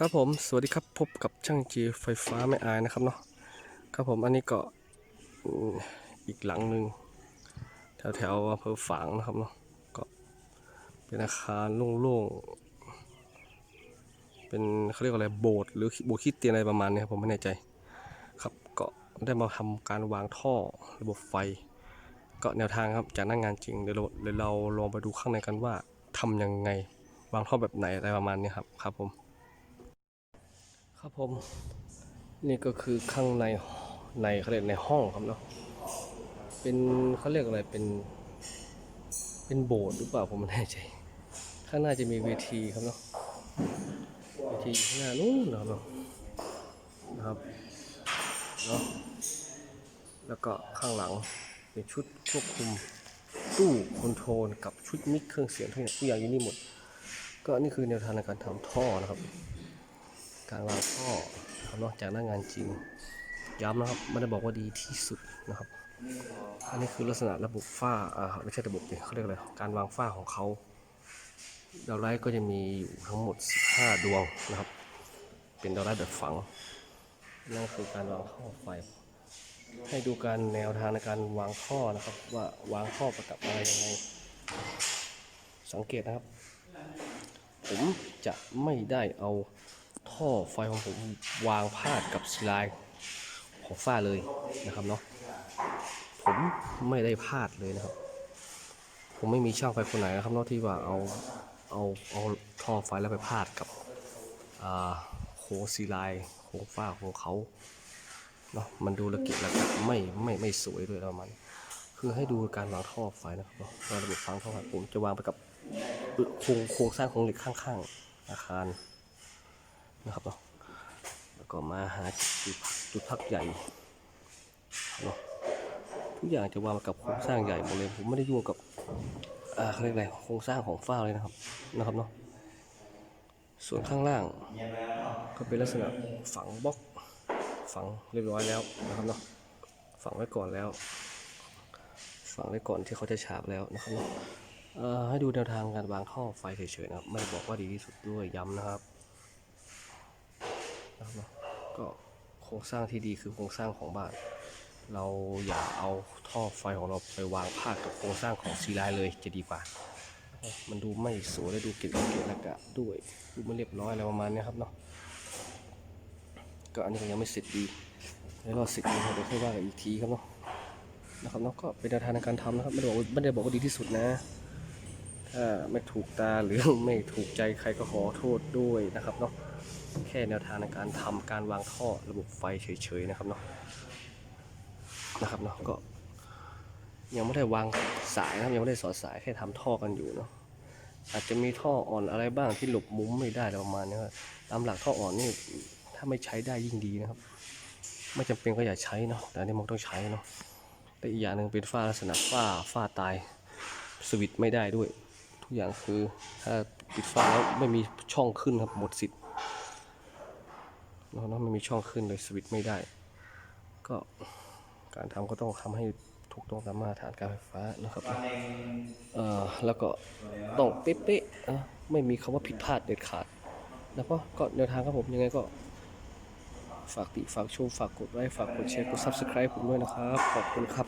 ครับผมสวัสดีครับพบกับช่างจีไฟฟ้าไม่อายนะครับเนาะครับผมอันนี้ก็อืมอีกหลังหนึ่งแถวแถวๆอำเภอฝางนะครับเนาะก็เป็นอาคารโล่งๆเป็นเขาเรียกว่าอะไรโบสถ์หรือโบสถ์คริดเตียนอะไรประมาณนี้ครับผมไม่แน่ใจครับก็ได้มาทำการวางท่อระบบไฟ ก็แนวทางครับจากหน้างงานจริงเดี๋ยวเราเดี๋ยวเราลองไปดูข้างในกันว่าทำยังไงวางท่อแบบไหนอะไรประมาณนี้ครับครับผม ครับผม นี่ก็คือข้างในในเขาเรียกในห้องครับเนาะเป็นเขาเรียกอะไรเป็น เป็นโบสถ์หรือเปล่าผมไม่แน่ใจข้างหน้าจะมีเวทีครับเนาะเวทีข้างหน้านู้นนะครับเนาะนะครับเนาะแล้วก็ข้างหลังเป็นชุดควบคุมตู้คอนโทรลกับชุดมิกเครื่องเสียงทุกอย่างทุกอย่างอยู่นี่หมด ก็นี่คือแนวทางในการทำท่อนะครับ การวางท่อครับเนอกจากหน้างานจริง ย้ำนะครับไม่ได้บอกว่าดีที่สุดนะครับอันนี้คือลักษณะระบบฝ้าอ่าไม่ใช่ระบบดิเขาเรียกอะไรการวางฝ้าของเขาดาวไลท์ก็จะมีอยู่ทั้งหมด 15 ดวงนะครับ เป็นดาวไลท์แบบฝังนั่นคือการวางท่อไฟ ให้ดูการแนวทางในการวางท่อนะครับ ว่าวางท่อประกับอะไรยังไงสังเกตนะครับ ผมจะไม่ได้เอา ท่อไฟของผมวางพาดกับสไลด์ของฝ้าเลยนะครับเนาะผมไม่ได้พาดเลยนะครับ ผมไม่มีช่างไฟคนไหนนะครับนอกที่ว่าเอาเอาเอาท่อไฟแล้วไปพาดกับโค้งซีลน์โค้งฝ้าของเขาเนาะมันดูระเกะระกะไม่ไม่ไม่สวยด้วยแล้วมัน คือให้ดูการวางท่อไฟนะครับเนาะว่าระบบฟังท่อไฟผมจะวางไปกับโครงโครงสร้างของเหล็กข้างๆ อาคาร นะครับเนาะแล้วก็มาหาจุดพักจุดพักใหญ่เนาะทุกอย่างจะวางกับโครงสร้างใหญ่หมดเลยผมไม่ได้ยุ่งกับอ่าเรียกอะไรโครงสร้างของฝ้าเลยนะครับนะครับเนาะส่วนข้างล่าง ก็เป็นลักษณะฝังบล็อกฝังเรียบร้อยแล้วนะครับเนาะฝังไว้ก่อนแล้ว ฝังไว้ก่อนที่เขาจะฉาบแล้วนะครับเนาะให้ดูแนวทางการวางท่อไฟเฉยๆนะครับไม่ได้บอกว่าดีที่สุดด้วยย้ำนะครับ นะครับเนอะก็โครงสร้างที่ดีคือโครงสร้างของบ้าน เราอย่าเอาท่อไฟของเราไปวางพาดกับโครงสร้างของซีไลเลยจะดีกว่า มันดูไม่สวยและดูเกะกะเกะระกะด้วยดูไม่เรียบร้อยอะไรประมาณนี้ครับเนาะก็อันนี้ยังไม่เสร็จดีเดี๋ยวรอเสร็จดีเดี๋ยวค่อยว่ากันอีกทีครับเนาะนะครับเนาะก็เป็นแนวทางในการทำนะครับไม่ได้บอกไม่ได้บอกว่าดีที่สุดนะถ้าไม่ถูกตาหรือไม่ถูกใจใครก็ขอโทษด้วยนะครับเนาะ แค่แนวทางในการทำการวางท่อระบบไฟเฉยๆนะครับเนาะนะครับเนาะก็ ยังไม่ได้วางสายนะครับยังไม่ได้สอดสายแค่ทำท่อกันอยู่เนาะอาจจะมีท่ออ่อนอะไรบ้างที่หลบมุมไม่ได้อะไรประมาณนี้ตามหลักท่ออ่อนนี่ถ้าไม่ใช้ได้ยิ่งดีนะครับ ไม่จำเป็นก็อย่าใช้เนาะแต่นี่มันต้องใช้เนาะแต่อีกอย่างหนึ่งเป็นฝ้าลักษณะฝ้าฝ้าตายสวิตช์ไม่ได้ด้วย ทุกอย่างคือถ้าปิดฝ้าแล้วไม่มีช่องขึ้นครับหมดสิทธิ์ เนาะไม่มีช่องขึ้นเลยสวิตช์ไม่ได้ ก็การทำก็ต้องทำให้ถูกต้องตามมาตรฐานการไฟฟ้านะครับเอ่อแล้วก็ต้องเป๊ะๆไม่มีคำว่าผิดพลาดเด็ดขาดแล้วก็ก็แนวทางครับผมยังไงก็ ฝากติฝากชมฝากกดไลค์ฝากกดแชร์กด subscribe ผมด้วยนะครับ ขอบคุณครับ